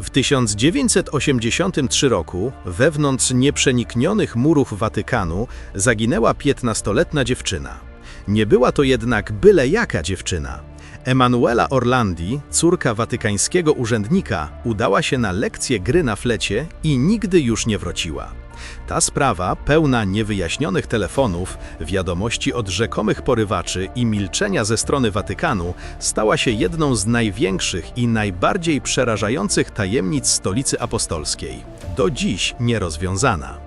W 1983 roku wewnątrz nieprzeniknionych murów Watykanu zaginęła 15-letnia dziewczyna. Nie była to jednak byle jaka dziewczyna. Emanuela Orlandi, córka watykańskiego urzędnika, udała się na lekcję gry na flecie i nigdy już nie wróciła. Ta sprawa, pełna niewyjaśnionych telefonów, wiadomości od rzekomych porywaczy i milczenia ze strony Watykanu, stała się jedną z największych i najbardziej przerażających tajemnic stolicy apostolskiej, do dziś nierozwiązana.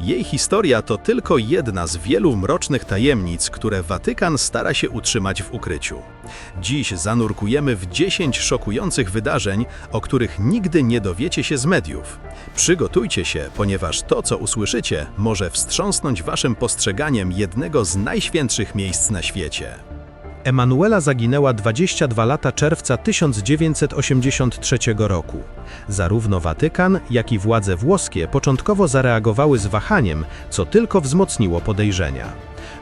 Jej historia to tylko jedna z wielu mrocznych tajemnic, które Watykan stara się utrzymać w ukryciu. Dziś zanurkujemy w 10 szokujących wydarzeń, o których nigdy nie dowiecie się z mediów. Przygotujcie się, ponieważ to, co usłyszycie, może wstrząsnąć waszym postrzeganiem jednego z najświętszych miejsc na świecie. Emanuela zaginęła 22 lata czerwca 1983 roku. Zarówno Watykan, jak i władze włoskie początkowo zareagowały z wahaniem, co tylko wzmocniło podejrzenia.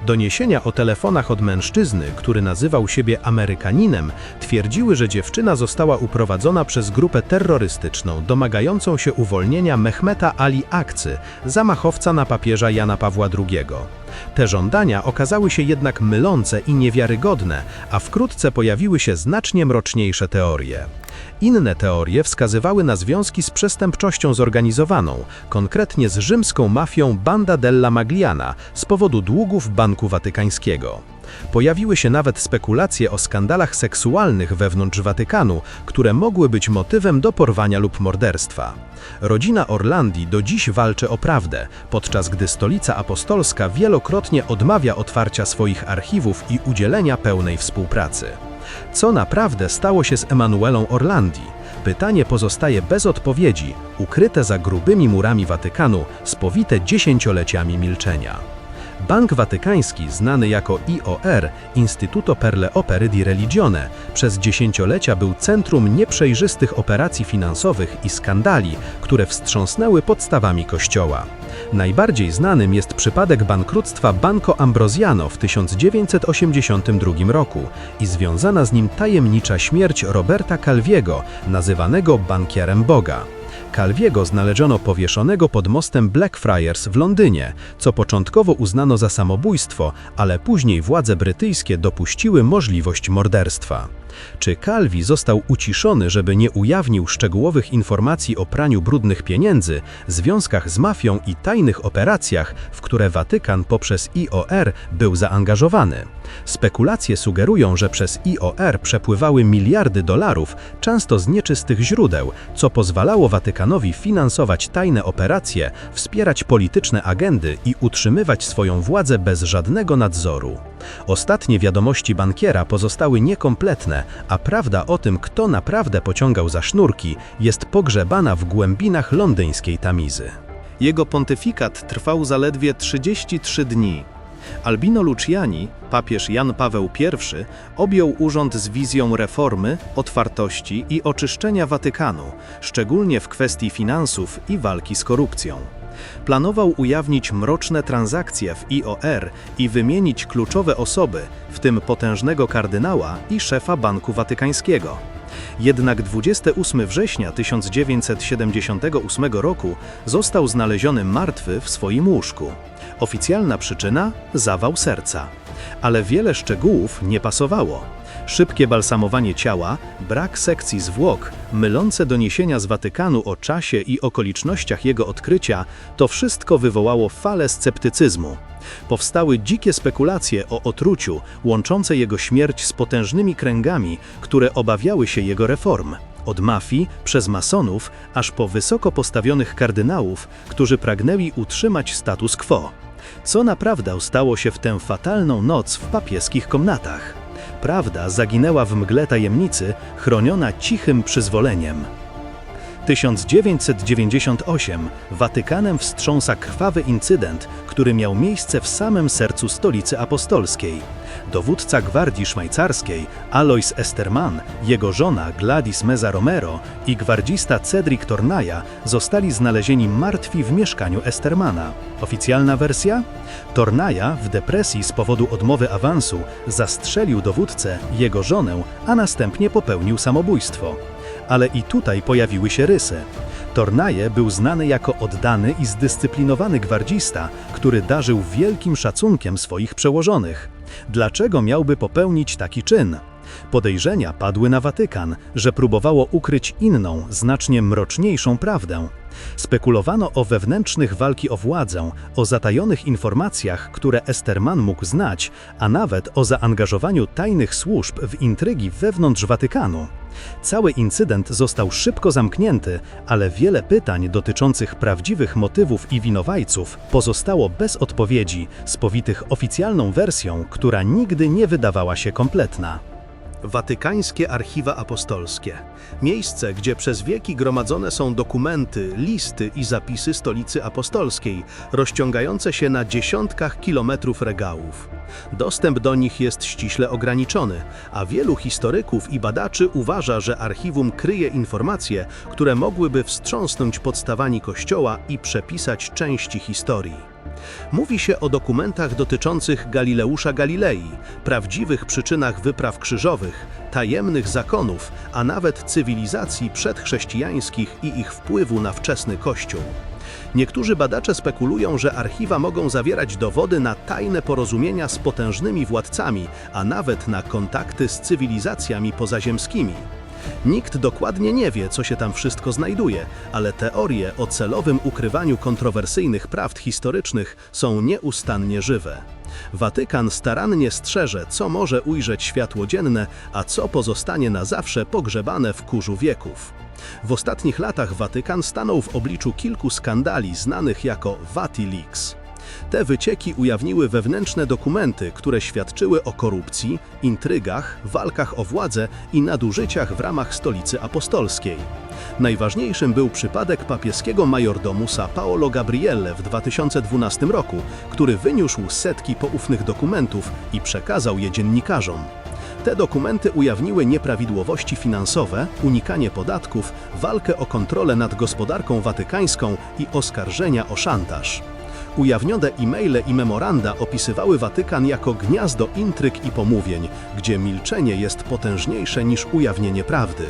Doniesienia o telefonach od mężczyzny, który nazywał siebie Amerykaninem, twierdziły, że dziewczyna została uprowadzona przez grupę terrorystyczną domagającą się uwolnienia Mehmeta Ali Akcy, zamachowca na papieża Jana Pawła II. Te żądania okazały się jednak mylące i niewiarygodne, a wkrótce pojawiły się znacznie mroczniejsze teorie. Inne teorie wskazywały na związki z przestępczością zorganizowaną, konkretnie z rzymską mafią Banda della Magliana z powodu długów Banku Watykańskiego. Pojawiły się nawet spekulacje o skandalach seksualnych wewnątrz Watykanu, które mogły być motywem do porwania lub morderstwa. Rodzina Orlandi do dziś walczy o prawdę, podczas gdy stolica apostolska wielokrotnie odmawia otwarcia swoich archiwów i udzielenia pełnej współpracy. Co naprawdę stało się z Emanuelą Orlandi? Pytanie pozostaje bez odpowiedzi, ukryte za grubymi murami Watykanu, spowite dziesięcioleciami milczenia. Bank Watykański, znany jako IOR, Instituto per le Opere di Religione, przez dziesięciolecia był centrum nieprzejrzystych operacji finansowych i skandali, które wstrząsnęły podstawami kościoła. Najbardziej znanym jest przypadek bankructwa Banco Ambrosiano w 1982 roku i związana z nim tajemnicza śmierć Roberta Calviego, nazywanego bankierem Boga. Calviego znaleziono powieszonego pod mostem Blackfriars w Londynie, co początkowo uznano za samobójstwo, ale później władze brytyjskie dopuściły możliwość morderstwa. Czy Calvi został uciszony, żeby nie ujawnił szczegółowych informacji o praniu brudnych pieniędzy, związkach z mafią i tajnych operacjach, w które Watykan poprzez IOR był zaangażowany? Spekulacje sugerują, że przez IOR przepływały miliardy dolarów, często z nieczystych źródeł, co pozwalało Watykanowi finansować tajne operacje, wspierać polityczne agendy i utrzymywać swoją władzę bez żadnego nadzoru. Ostatnie wiadomości bankiera pozostały niekompletne, a prawda o tym, kto naprawdę pociągał za sznurki, jest pogrzebana w głębinach londyńskiej tamizy. Jego pontyfikat trwał zaledwie 33 dni. Albino Luciani, papież Jan Paweł I, objął urząd z wizją reformy, otwartości i oczyszczenia Watykanu, szczególnie w kwestii finansów i walki z korupcją. Planował ujawnić mroczne transakcje w IOR i wymienić kluczowe osoby, w tym potężnego kardynała i szefa Banku Watykańskiego. Jednak 28 września 1978 roku został znaleziony martwy w swoim łóżku. Oficjalna przyczyna zawał serca. Ale wiele szczegółów nie pasowało. Szybkie balsamowanie ciała, brak sekcji zwłok, mylące doniesienia z Watykanu o czasie i okolicznościach jego odkrycia to wszystko wywołało falę sceptycyzmu. Powstały dzikie spekulacje o otruciu, łączące jego śmierć z potężnymi kręgami, które obawiały się jego reform. Od mafii, przez masonów, aż po wysoko postawionych kardynałów, którzy pragnęli utrzymać status quo. Co naprawdę stało się w tę fatalną noc w papieskich komnatach? Prawda zaginęła w mgle tajemnicy, chroniona cichym przyzwoleniem. 1998 Watykanem wstrząsa krwawy incydent, który miał miejsce w samym sercu stolicy apostolskiej. Dowódca gwardii szwajcarskiej Alois Esterman, jego żona Gladys Meza Romero i gwardzista Cedric Tornaja zostali znalezieni martwi w mieszkaniu Estermana. Oficjalna wersja? Tornaja w depresji z powodu odmowy awansu zastrzelił dowódcę, jego żonę, a następnie popełnił samobójstwo. Ale i tutaj pojawiły się rysy. Tornaje był znany jako oddany i zdyscyplinowany gwardzista, który darzył wielkim szacunkiem swoich przełożonych. Dlaczego miałby popełnić taki czyn? Podejrzenia padły na Watykan, że próbowało ukryć inną, znacznie mroczniejszą prawdę. Spekulowano o wewnętrznych walki o władzę, o zatajonych informacjach, które Esterman mógł znać, a nawet o zaangażowaniu tajnych służb w intrygi wewnątrz Watykanu. Cały incydent został szybko zamknięty, ale wiele pytań dotyczących prawdziwych motywów i winowajców pozostało bez odpowiedzi, spowitych oficjalną wersją, która nigdy nie wydawała się kompletna. Watykańskie Archiwa Apostolskie. Miejsce, gdzie przez wieki gromadzone są dokumenty, listy i zapisy stolicy apostolskiej, rozciągające się na dziesiątkach kilometrów regałów. Dostęp do nich jest ściśle ograniczony, a wielu historyków i badaczy uważa, że archiwum kryje informacje, które mogłyby wstrząsnąć podstawami Kościoła i przepisać części historii. Mówi się o dokumentach dotyczących Galileusza Galilei, prawdziwych przyczynach wypraw krzyżowych, tajemnych zakonów, a nawet cywilizacji przedchrześcijańskich i ich wpływu na wczesny Kościół. Niektórzy badacze spekulują, że archiwa mogą zawierać dowody na tajne porozumienia z potężnymi władcami, a nawet na kontakty z cywilizacjami pozaziemskimi. Nikt dokładnie nie wie, co się tam wszystko znajduje, ale teorie o celowym ukrywaniu kontrowersyjnych prawd historycznych są nieustannie żywe. Watykan starannie strzeże, co może ujrzeć światło dzienne, a co pozostanie na zawsze pogrzebane w kurzu wieków. W ostatnich latach Watykan stanął w obliczu kilku skandali znanych jako Vatileaks. Te wycieki ujawniły wewnętrzne dokumenty, które świadczyły o korupcji, intrygach, walkach o władzę i nadużyciach w ramach stolicy apostolskiej. Najważniejszym był przypadek papieskiego majordomusa Paolo Gabrielle w 2012 roku, który wyniósł setki poufnych dokumentów i przekazał je dziennikarzom. Te dokumenty ujawniły nieprawidłowości finansowe, unikanie podatków, walkę o kontrolę nad gospodarką watykańską i oskarżenia o szantaż. Ujawnione e-maile i memoranda opisywały Watykan jako gniazdo intryg i pomówień, gdzie milczenie jest potężniejsze niż ujawnienie prawdy.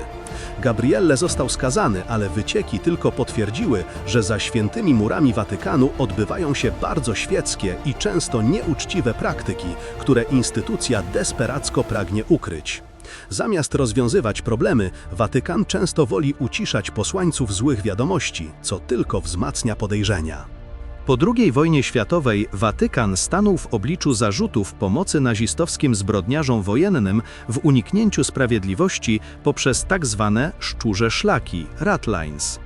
Gabrielle został skazany, ale wycieki tylko potwierdziły, że za świętymi murami Watykanu odbywają się bardzo świeckie i często nieuczciwe praktyki, które instytucja desperacko pragnie ukryć. Zamiast rozwiązywać problemy, Watykan często woli uciszać posłańców złych wiadomości, co tylko wzmacnia podejrzenia. Po II wojnie światowej Watykan stanął w obliczu zarzutów pomocy nazistowskim zbrodniarzom wojennym w uniknięciu sprawiedliwości poprzez tak zwane szczurze szlaki, ratlines.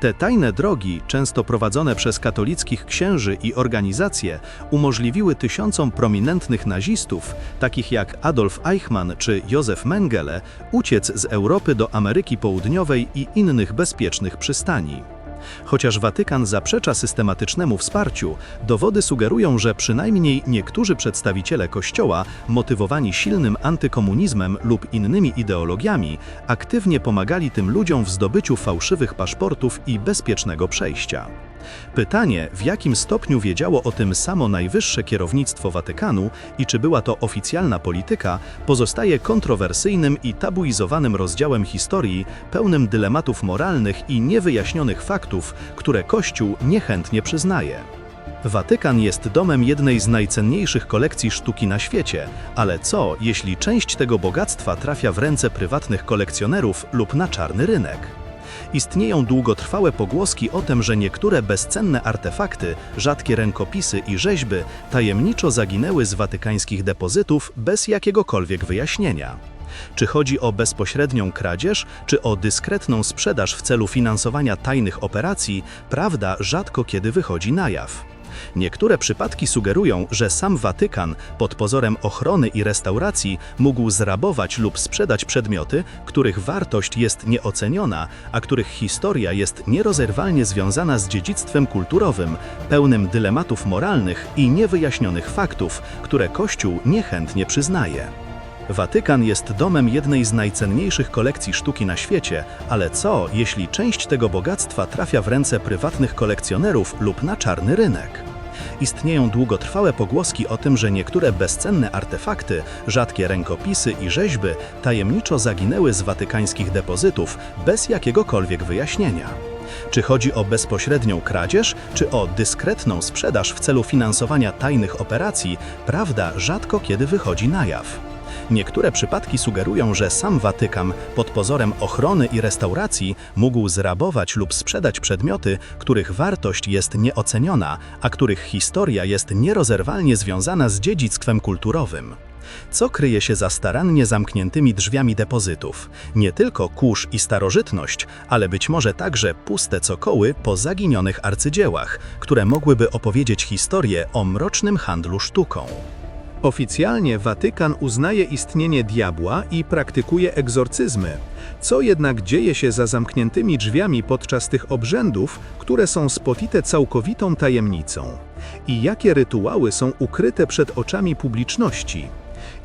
Te tajne drogi, często prowadzone przez katolickich księży i organizacje, umożliwiły tysiącom prominentnych nazistów, takich jak Adolf Eichmann czy Józef Mengele, uciec z Europy do Ameryki Południowej i innych bezpiecznych przystani. Chociaż Watykan zaprzecza systematycznemu wsparciu, dowody sugerują, że przynajmniej niektórzy przedstawiciele Kościoła, motywowani silnym antykomunizmem lub innymi ideologiami, aktywnie pomagali tym ludziom w zdobyciu fałszywych paszportów i bezpiecznego przejścia. Pytanie, w jakim stopniu wiedziało o tym samo najwyższe kierownictwo Watykanu i czy była to oficjalna polityka, pozostaje kontrowersyjnym i tabuizowanym rozdziałem historii, pełnym dylematów moralnych i niewyjaśnionych faktów, które Kościół niechętnie przyznaje. Watykan jest domem jednej z najcenniejszych kolekcji sztuki na świecie, ale co, jeśli część tego bogactwa trafia w ręce prywatnych kolekcjonerów lub na czarny rynek? Istnieją długotrwałe pogłoski o tym, że niektóre bezcenne artefakty, rzadkie rękopisy i rzeźby tajemniczo zaginęły z watykańskich depozytów bez jakiegokolwiek wyjaśnienia. Czy chodzi o bezpośrednią kradzież, czy o dyskretną sprzedaż w celu finansowania tajnych operacji, prawda rzadko kiedy wychodzi na jaw. Niektóre przypadki sugerują, że sam Watykan pod pozorem ochrony i restauracji mógł zrabować lub sprzedać przedmioty, których wartość jest nieoceniona, a których historia jest nierozerwalnie związana z dziedzictwem kulturowym, pełnym dylematów moralnych i niewyjaśnionych faktów, które Kościół niechętnie przyznaje. Watykan jest domem jednej z najcenniejszych kolekcji sztuki na świecie, ale co, jeśli część tego bogactwa trafia w ręce prywatnych kolekcjonerów lub na czarny rynek? Istnieją długotrwałe pogłoski o tym, że niektóre bezcenne artefakty, rzadkie rękopisy i rzeźby tajemniczo zaginęły z watykańskich depozytów bez jakiegokolwiek wyjaśnienia. Czy chodzi o bezpośrednią kradzież, czy o dyskretną sprzedaż w celu finansowania tajnych operacji, prawda rzadko kiedy wychodzi na jaw. Niektóre przypadki sugerują, że sam Watykan pod pozorem ochrony i restauracji mógł zrabować lub sprzedać przedmioty, których wartość jest nieoceniona, a których historia jest nierozerwalnie związana z dziedzictwem kulturowym. Co kryje się za starannie zamkniętymi drzwiami depozytów? Nie tylko kurz i starożytność, ale być może także puste cokoły po zaginionych arcydziełach, które mogłyby opowiedzieć historię o mrocznym handlu sztuką. Oficjalnie Watykan uznaje istnienie diabła i praktykuje egzorcyzmy. Co jednak dzieje się za zamkniętymi drzwiami podczas tych obrzędów, które są spotite całkowitą tajemnicą? I jakie rytuały są ukryte przed oczami publiczności?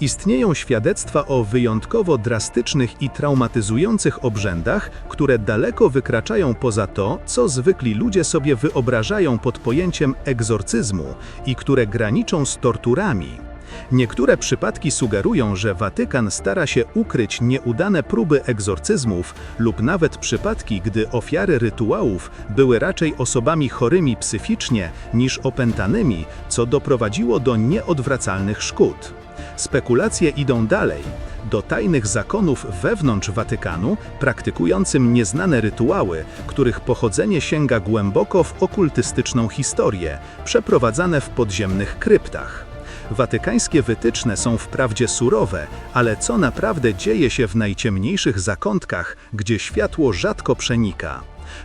Istnieją świadectwa o wyjątkowo drastycznych i traumatyzujących obrzędach, które daleko wykraczają poza to, co zwykli ludzie sobie wyobrażają pod pojęciem egzorcyzmu i które graniczą z torturami. Niektóre przypadki sugerują, że Watykan stara się ukryć nieudane próby egzorcyzmów lub nawet przypadki, gdy ofiary rytuałów były raczej osobami chorymi psychicznie niż opętanymi, co doprowadziło do nieodwracalnych szkód. Spekulacje idą dalej. Do tajnych zakonów wewnątrz Watykanu, praktykującym nieznane rytuały, których pochodzenie sięga głęboko w okultystyczną historię, przeprowadzane w podziemnych kryptach. Watykańskie wytyczne są wprawdzie surowe, ale co naprawdę dzieje się w najciemniejszych zakątkach, gdzie światło rzadko przenika?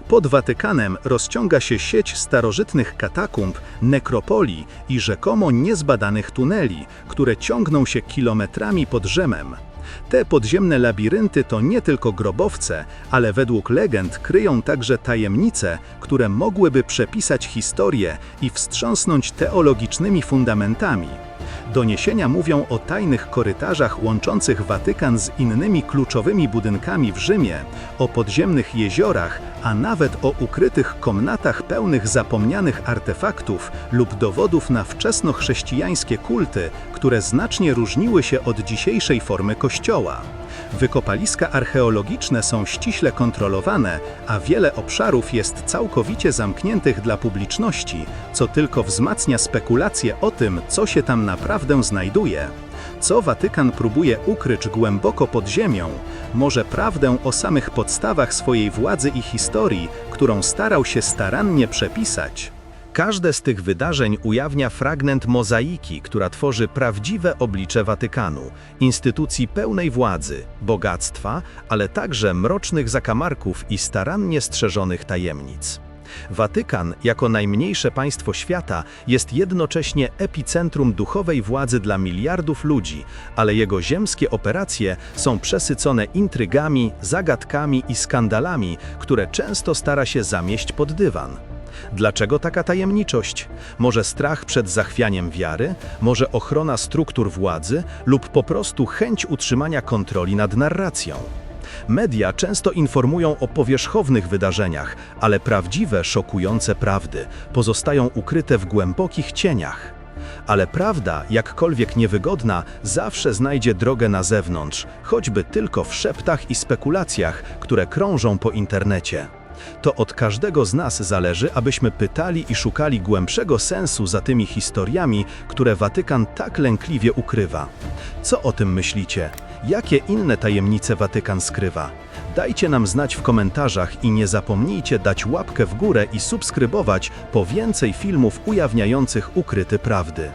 Pod Watykanem rozciąga się sieć starożytnych katakumb, nekropolii i rzekomo niezbadanych tuneli, które ciągną się kilometrami pod Rzymem. Te podziemne labirynty to nie tylko grobowce, ale według legend kryją także tajemnice, które mogłyby przepisać historię i wstrząsnąć teologicznymi fundamentami. Doniesienia mówią o tajnych korytarzach łączących Watykan z innymi kluczowymi budynkami w Rzymie, o podziemnych jeziorach, a nawet o ukrytych komnatach pełnych zapomnianych artefaktów lub dowodów na wczesnochrześcijańskie kulty, które znacznie różniły się od dzisiejszej formy kościoła. Wykopaliska archeologiczne są ściśle kontrolowane, a wiele obszarów jest całkowicie zamkniętych dla publiczności, co tylko wzmacnia spekulacje o tym, co się tam naprawdę znajduje. Co Watykan próbuje ukryć głęboko pod ziemią? Może prawdę o samych podstawach swojej władzy i historii, którą starał się starannie przepisać? Każde z tych wydarzeń ujawnia fragment mozaiki, która tworzy prawdziwe oblicze Watykanu, instytucji pełnej władzy, bogactwa, ale także mrocznych zakamarków i starannie strzeżonych tajemnic. Watykan, jako najmniejsze państwo świata, jest jednocześnie epicentrum duchowej władzy dla miliardów ludzi, ale jego ziemskie operacje są przesycone intrygami, zagadkami i skandalami, które często stara się zamieść pod dywan. Dlaczego taka tajemniczość? Może strach przed zachwianiem wiary, może ochrona struktur władzy lub po prostu chęć utrzymania kontroli nad narracją. Media często informują o powierzchownych wydarzeniach, ale prawdziwe, szokujące prawdy pozostają ukryte w głębokich cieniach. Ale prawda, jakkolwiek niewygodna, zawsze znajdzie drogę na zewnątrz, choćby tylko w szeptach i spekulacjach, które krążą po internecie. To od każdego z nas zależy, abyśmy pytali i szukali głębszego sensu za tymi historiami, które Watykan tak lękliwie ukrywa. Co o tym myślicie? Jakie inne tajemnice Watykan skrywa? Dajcie nam znać w komentarzach i nie zapomnijcie dać łapkę w górę i subskrybować po więcej filmów ujawniających ukryte prawdy.